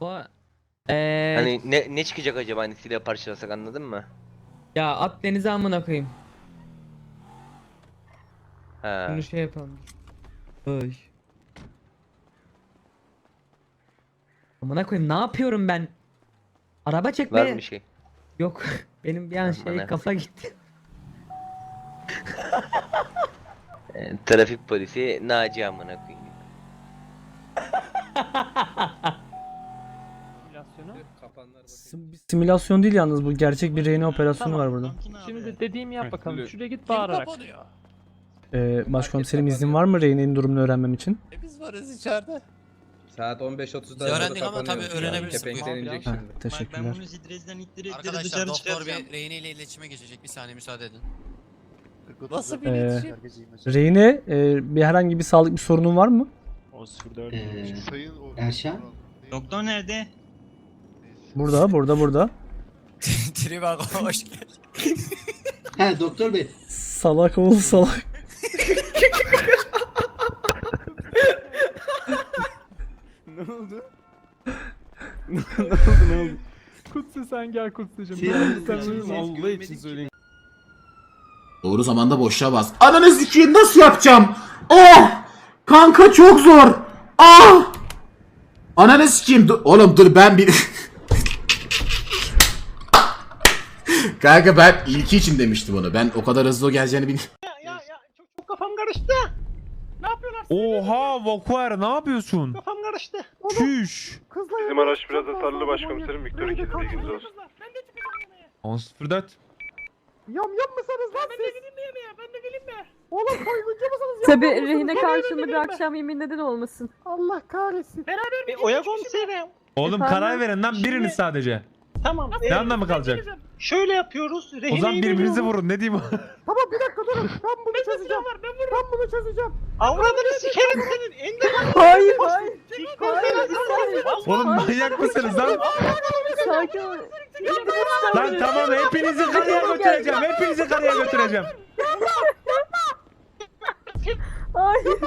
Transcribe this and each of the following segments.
Bu eee Hani ne ne çıkacak acaba hani silah parçalasak anladın mı? ya at denize amına koyayım. Ha. Bunu şey yapalım. Oy. Amına koyayım ne yapıyorum ben? Araba Var çekmeye... mı bir şey? Yok benim bir an şey kafa gitti. Ee, trafik polisi Naci amına koyayım. Simülasyon değil yalnız bu gerçek bir reyne operasyonu var burada. Şimdi de dediğimi yap bakalım. Şuraya git bağırarak. Ee, başkomiserim izin var mı reynenin durumunu öğrenmem için? E biz varız içeride. Saat 15.30'da Biz öğrendik ama tabii öğrenebilirsin. Kepenkten inecek Ha, şimdi. teşekkürler. stresinden ittirip Arkadaşlar dışarı doktor çıkaracağım. bir rehine ile iletişime geçecek. Bir saniye müsaade edin. Nasıl bir Ee, iletişim? Reyne e, bir herhangi bir sağlık bir sorunun var mı? Erşan? Doktor nerede? Burada, burada, burada. Trivago hoş geldin. He doktor bey. Salak oğul salak. Kutsu sen gel Kutsu'cum. Allah için söyleyeyim. Doğru zamanda boşluğa bas. Ananı sikeyim nasıl yapacağım? Oh! Kanka çok zor. Ah! Ananı sikeyim. Dur, oğlum dur ben bir... Kanka ben ilki için demiştim onu. Ben o kadar hızlı o geleceğini bil. Oha Vakuer ne yapıyorsun? Kafam karıştı. Çüş. Bizim araç biraz hasarlı başkomiserim. Victor 2'de bilginiz olsun. 10.04. Yam yam mısınız lan siz? Ben de gideyim mi yemeğe? Ben de geleyim mi? Oğlum koyguncu musunuz? Tabi rehine karşımda bir akşam yemin neden olmasın. Allah kahretsin. Beraber mi? Oya komiserim. Oğlum Efendim? karar verinden biriniz sadece. Tamam. Ne anlamı kalacak? Şöyle yapıyoruz. O zaman birbirinizi vurun ne diyeyim? Tamam bir dakika durun. Ben bunu çözeceğim. Var, ben, ben bunu çözeceğim. Avradını sikerim senin. Ender Hayır hayır. Oğlum manyak mısınız lan? Sakin ol. Lan tamam hepinizi karıya götüreceğim. Hepinizi karıya götüreceğim. Hayır.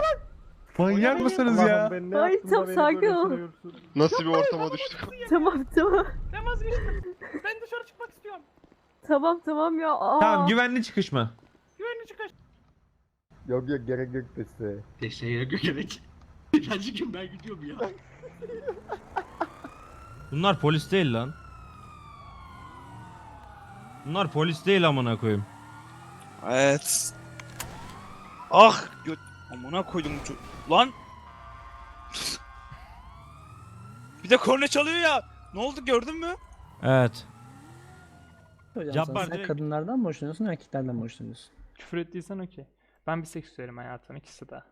Manyak mısınız ya? Hayır tam sakin ol. Nasıl bir ortama düştük? Tamam tamam. Ben vazgeçtim. Ben dışarı çıkmak istiyorum. Tamam tamam ya. Aa. Tamam güvenli çıkış mı? Güvenli çıkış. Yok yok gerek yok desteğe. Desteğe gerek. Gerçekten ben gidiyorum ya. Bunlar polis değil lan. Bunlar polis değil amına koyayım. Evet. Ah göt amına koydum ço- lan. bir de korna çalıyor ya. Ne oldu gördün mü? Evet. Hocam Cabbar sen direkt- kadınlardan mı hoşlanıyorsun erkeklerden mi hoşlanıyorsun? Küfür ettiysen okey. Ben bir seksüelim hayatım ikisi de.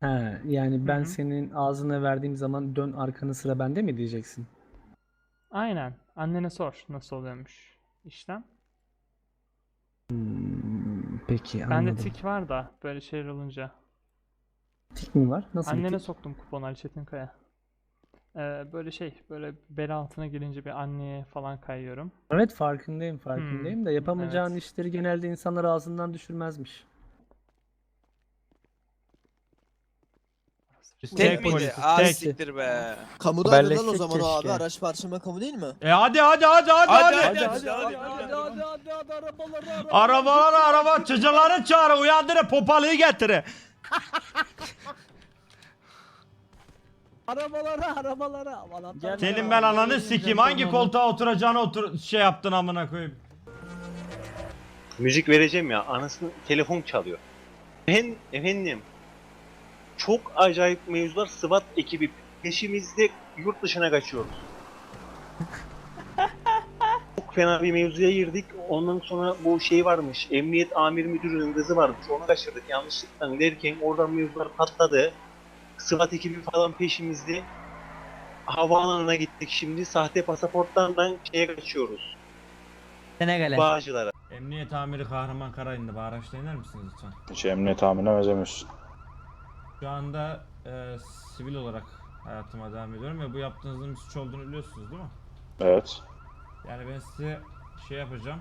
He, yani ben hı. senin ağzına verdiğim zaman dön arkanı sıra bende mi diyeceksin? Aynen. Annene sor nasıl oluyormuş işlem. Hmm, peki Bende anladım. tik var da böyle şeyler olunca. Tik mi var? Nasıl Annene soktum kuponu Ali Çetinkaya. Ee, böyle şey böyle bel altına gelince bir anneye falan kayıyorum. Evet farkındayım farkındayım da yapamayacağın evet. işleri genelde insanlar ağzından düşürmezmiş. Tek polis. Tek. siktir be. Kamuda ayrılan o zaman o abi, keşke. Araç parçama kamu değil mi? E hadi hadi hadi hadi hadi. hadi hadi hadi. Arabaları araba çocuğları çağır uyandırın popalıyı getirin. Arabalara arabalara. Senin ben ananı sikeyim hangi koltuğa oturacağını otur şey yaptın amına koyayım. Müzik vereceğim ya anasını telefon çalıyor. Ben efendim çok acayip mevzular SWAT ekibi peşimizde yurt dışına kaçıyoruz. çok fena bir mevzuya girdik. Ondan sonra bu şey varmış. Emniyet amir müdürünün kızı varmış. Onu kaçırdık yanlışlıkla derken oradan mevzular patladı. SWAT ekibi falan peşimizde. Havaalanına gittik şimdi. Sahte pasaportlardan şeye kaçıyoruz. Senegal'e. Bağcılara. Emniyet amiri Kahraman Karayın'da bağıraçta iner misiniz lütfen? Hiç emniyet amirine benzemiyorsun. Şu anda e, sivil olarak hayatıma devam ediyorum ve bu yaptığınızın bir suç olduğunu biliyorsunuz değil mi? Evet. Yani ben size şey yapacağım.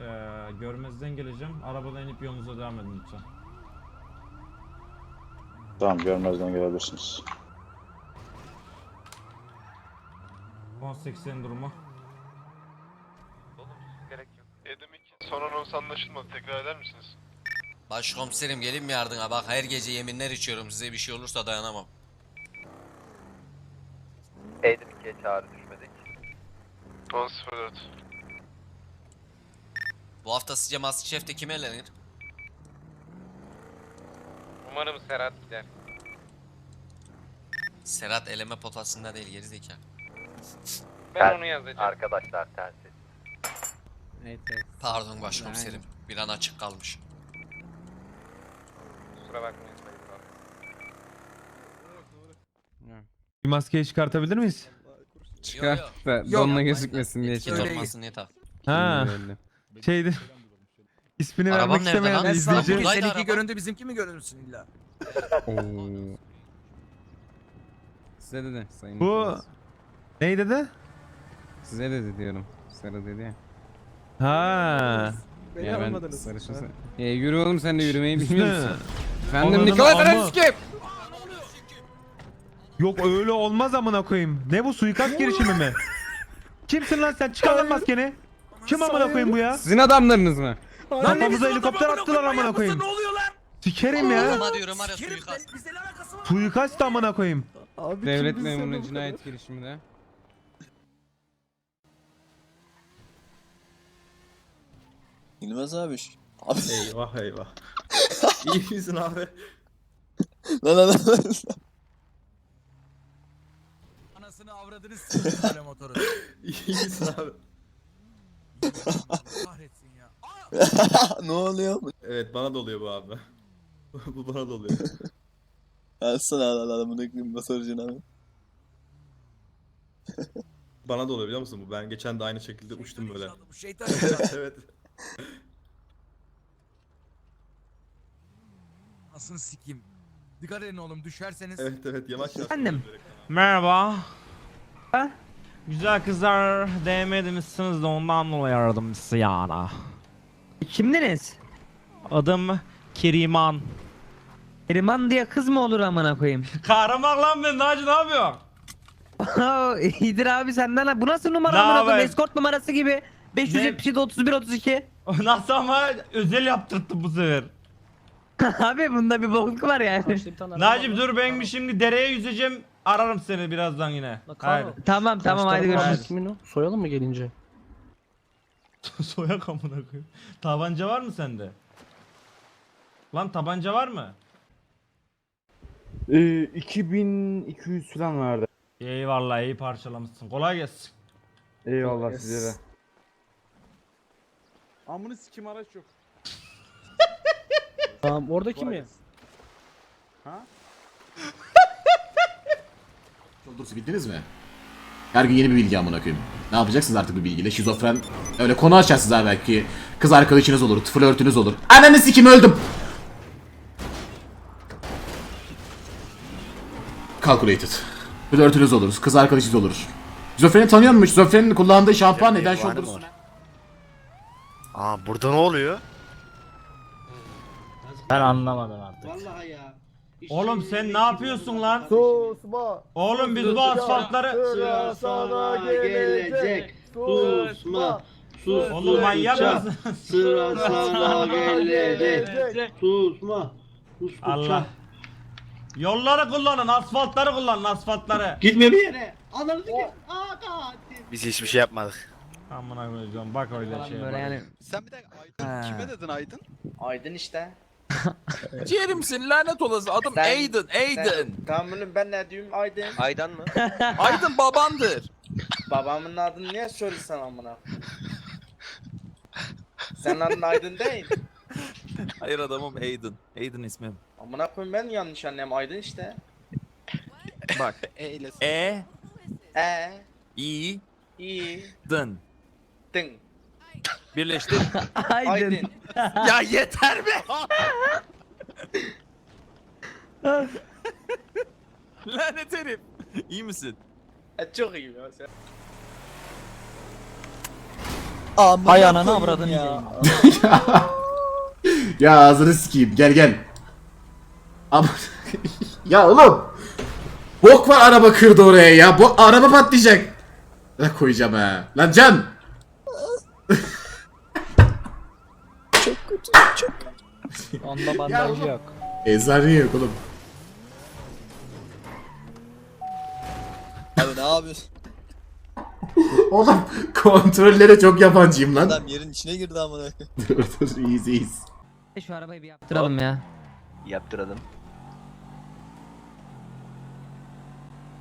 Ee, görmezden geleceğim. Arabadan inip yolunuza devam edin lütfen. Tamam görmezden gelebilirsiniz. 18'in durumu. Edim 2. Son anons anlaşılmadı. Tekrar eder misiniz? Başkomiserim gelin mi yardıma bak her gece yeminler içiyorum size bir şey olursa dayanamam. Eğitim 2'ye çağrı düşmedik. 10.04. Bu hafta sizce Masterchef'te kim elenir? Umarım Serhat gider. Serhat eleme potasında değil gerizekalı. Ben onu yazacağım. Arkadaşlar telsiz. Evet evet. Pardon başkomiserim. Bir an açık kalmış. Kusura bakmayın. Bir maskeyi çıkartabilir miyiz? Çıkar da donla gözükmesin diye Etiket olmasın diye tak. Ha. Şeydi. İsmini Arabam vermek nerede istemeyen lan? izleyici. Buradaydı Seninki araba. görüntü bizimki mi görünsün illa? Size dedi sayın. Bu ney dedi? Size dedi diyorum. Sarı dedi ya. Ha. ya ben sarışın. E, yürü oğlum sen de yürümeyi bilmiyor musun? Efendim Ananı Nikola ama-? Yok öyle olmaz amına koyayım. Ne bu suikast girişimi mi? Kimsin lan sen? Çıkar lan maskeni. Kim amına koyayım bu ya? Sizin adamlarınız mı? Kafamıza helikopter attılar amına koyayım. Ne oluyor lan? Sikerim ya. Ama diyorum suikast. Bizle ne alakası var? Suikast da amına koyayım. Devlet memuruna cinayet girişimi de. İlmez abi. Abi. Eyvah eyvah. İyi misin abi? Lan lan lan. Anasını avradını s**tim böyle motoru. İyi misin abi? Kahretsin ya. ne oluyor? Evet bana da oluyor bu abi. bu bana da oluyor. Alsana al al al bunu koyayım masajın abi. Bana da oluyor biliyor musun bu? Ben geçen de aynı şekilde uçtum böyle. Bu şeytan evet. Anasını sikeyim. Dikkat edin oğlum düşerseniz. Evet evet yavaş yavaş. Efendim? Merhaba. Ha? Güzel kızlar değmediniz de ondan dolayı aradım sizi yani. Kimdiniz? Adım Keriman. Eriman diye kız mı olur amına koyayım? Kahraman lan ben Naci ne yapıyorsun? İyidir abi senden. Bu nasıl numara Ne amına koyayım? haber? Eskort numarası gibi. 577 31 32. Nasıl ama özel yaptırttım bu sefer. abi bunda bir bokluk var yani. Naci dur ben bir şimdi dereye yüzeceğim. Ararım seni birazdan yine. Haydi. Tamam tamam hadi görüşürüz. Kimin o? Soyalım mı gelince? Soyak amına koyayım. Tabanca var mı sende? Lan tabanca var mı? Ee, 2200 falan vardı. Eyvallah iyi parçalamışsın. Kolay gelsin. Eyvallah size de. Amını sikim araç yok. Tamam oradaki mi? Doldursu bildiniz mi? Her gün yeni bir bilgi amına koyayım. Ne yapacaksınız artık bu bilgiyle? Şizofren öyle konu açarsınız abi belki. Kız arkadaşınız olur, flörtünüz olur. Ananı sikim öldüm. Calculated. Flörtünüz olur, kız arkadaşınız olur. Şizofreni tanıyor musun? Şizofrenin kullandığı şampuan neden şoldursun? Aa burada ne oluyor? Ben anlamadım artık. Oğlum sen ne yapıyorsun lan? Susma. Oğlum biz bu asfaltları... Sıra sana gelecek. Susma. Sus. Oğlum manyak mısın? Sıra sana gelecek. Susma. Sus. Allah. Yolları kullanın, asfaltları kullanın, asfaltları. Gitme bir yere. Ananı Biz hiçbir şey yapmadık. Amına koyacağım bak öyle şey. Böyle yani. Sen bir de Aydın kime dedin Aydın? Aydın işte. Ciğerimsin lanet olası adım Sen- Aydın Aydın. Tamam oğlum ben ne diyorum Aydın. Aydan mı? Aydın babandır. Babamın adını niye söylüyorsun amına? Senin adın Aydın değil. Hayır adamım Aydın. Aydın ismim. Amına koyayım ben yanlış annem Aydın işte. Bak. E E I iyi dın. dın. Birleştir. Aydın. Aydın. ya yeter be. Lanet herif. İyi misin? E, çok iyi ya sen. Hay ananı avradın ya. ya ağzını sikeyim gel gel. Ama ya oğlum. Bok var araba kırdı oraya ya. Bu araba patlayacak. Ne koyacağım ha. Lan can. Onda bandaj yok. Eczane yok oğlum. Abi ne yapıyorsun? Oğlum kontrollere çok yabancıyım lan. Adam yerin içine girdi amına. dur dur iyiyiz iyiyiz. Şu arabayı bir yaptıralım ya. Yaptıralım.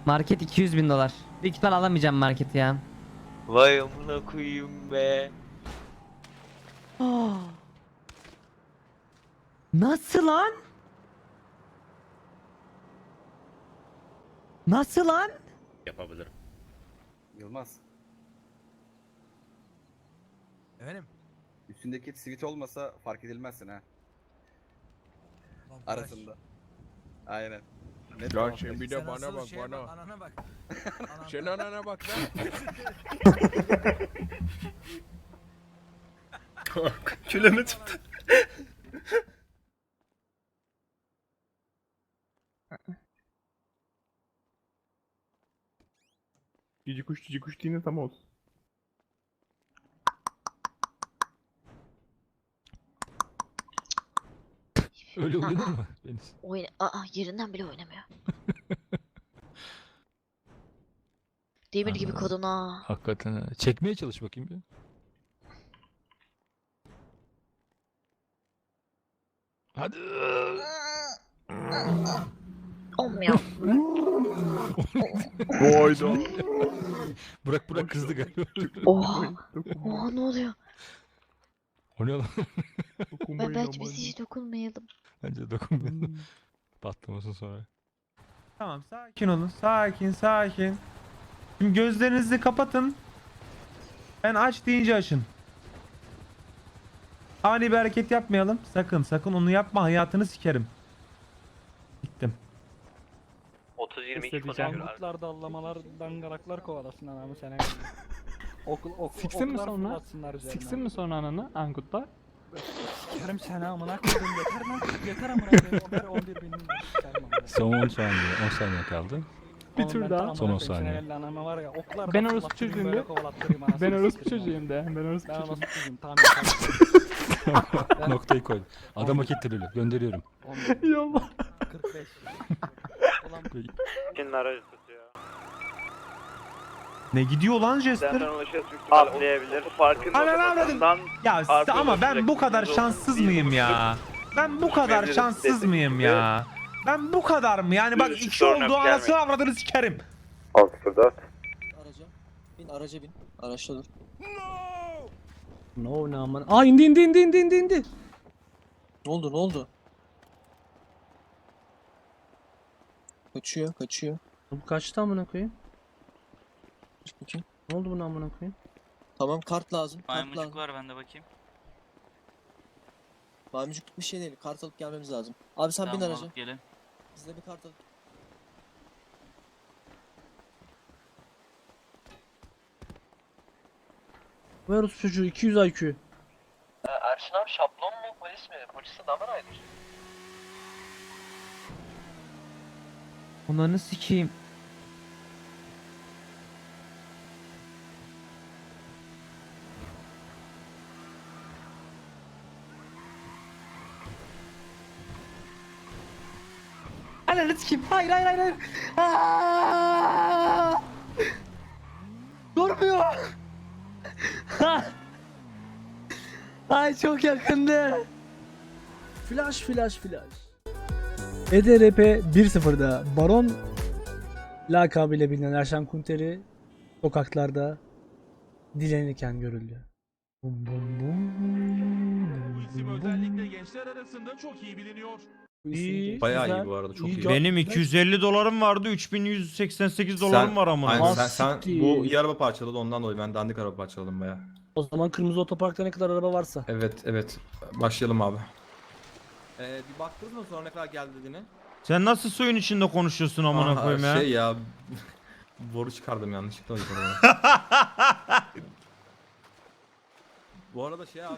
Market 200 bin dolar. Büyük ihtimal alamayacağım marketi ya. Vay amına koyayım be. Nasıl lan? Nasıl lan? Yapabilirim. Yılmaz. Efendim? Üstündeki sivit olmasa fark edilmezsin ha. Arasında. Aynen. Ne Lan sen bir de bana bak bana. Anana bak. Sen anana bak lan. Külümü Cici kuş cici kuş değil tam olsun. Öyle uyudun mu? Oyna Aa yerinden bile oynamıyor. Demir gibi kadın ha. Hakikaten ha. Çekmeye çalış bakayım bir. Hadi. Olmuyor. Hayda. Bırak bırak kızdı galiba. Oha. Oha ne oluyor? o ne lan? Ben bence biz hiç dokunmayalım. Bence dokunmayalım. Patlamasın sonra. Tamam sakin olun. Sakin sakin. Şimdi gözlerinizi kapatın. Ben aç deyince açın. Ani bir hareket yapmayalım. Sakın sakın onu yapma hayatını sikerim. Gittim. 30 22 İstediğim falan. dallamalar, dangalaklar kovalasın anamı sene. Okul, okul, Siksin mi sonra? Siksin mi sonra ananı Angutlar? Sikerim seni amına koydum yeter lan. Yeter amına koyayım. Ver 11 bin. Son 10 saniye. 10 saniye kaldı. Bir tur daha. Son on saniye. Anamı var ya oklar. Ben orospu çocuğuyum de. Ben orospu çocuğuyum de. Ben orospu Ben çocuğuyum. orospu çocuğum tamam. Noktayı koy. Adam hak etti Lülü. Gönderiyorum. 11 Yolla. 45. Ulan Kimin aracı tutuyor? Ne gidiyor lan Jester? Atlayabilir. Farkın Ana, ana, ana. Ya size- ama ben bu kadar şanssız mıyım ya? Ben bu kadar şanssız mıyım ya? Ben bu kadar mı? Yani bak iki sorun oldu yok, anasını avradını sikerim. 604. araca. Bin araca bin. Araçta dur. No ne aman. Aa indi indi indi indi indi indi. Ne oldu ne oldu? Kaçıyor kaçıyor. Bu kaçtı amına koyayım? Bakayım. Ne oldu buna amına koyayım? Tamam kart lazım. Kart lazım. var bende bakayım. Maymuncuk bir şey değil. Kart alıp gelmemiz lazım. Abi sen bin araca. gelin. Biz de bir kart alıp. Ver çocuğu 200 IQ. Erşin abi şablon mu polis mi? Polisi de ayrı. Onları sikeyim. Ananı sikeyim. Hayır hayır hayır. hayır. Aa! Durmuyor. Ay çok yakındı. Flash flash flash. EDRP 1-0'da Baron lakabıyla bilinen Erşan Kunteri sokaklarda dilenirken görüldü. Bum bum bum. Bu isim özellikle gençler arasında çok iyi biliniyor. İyi, Bayağı güzel, iyi bu arada çok iyi. iyi. Benim 250 dolarım vardı 3188 dolarım var amına. Aynen, sen, sen siktir. bu iyi araba parçaladı ondan dolayı ben dandik araba parçaladım baya. O zaman kırmızı otoparkta ne kadar araba varsa. Evet evet başlayalım abi. Ee, bir baktınız mı sonra ne kadar geldi dediğine? Sen nasıl suyun içinde konuşuyorsun amına Aha, koyayım ya? Şey ya boru çıkardım yanlışlıkla ona. Bu arada şey abi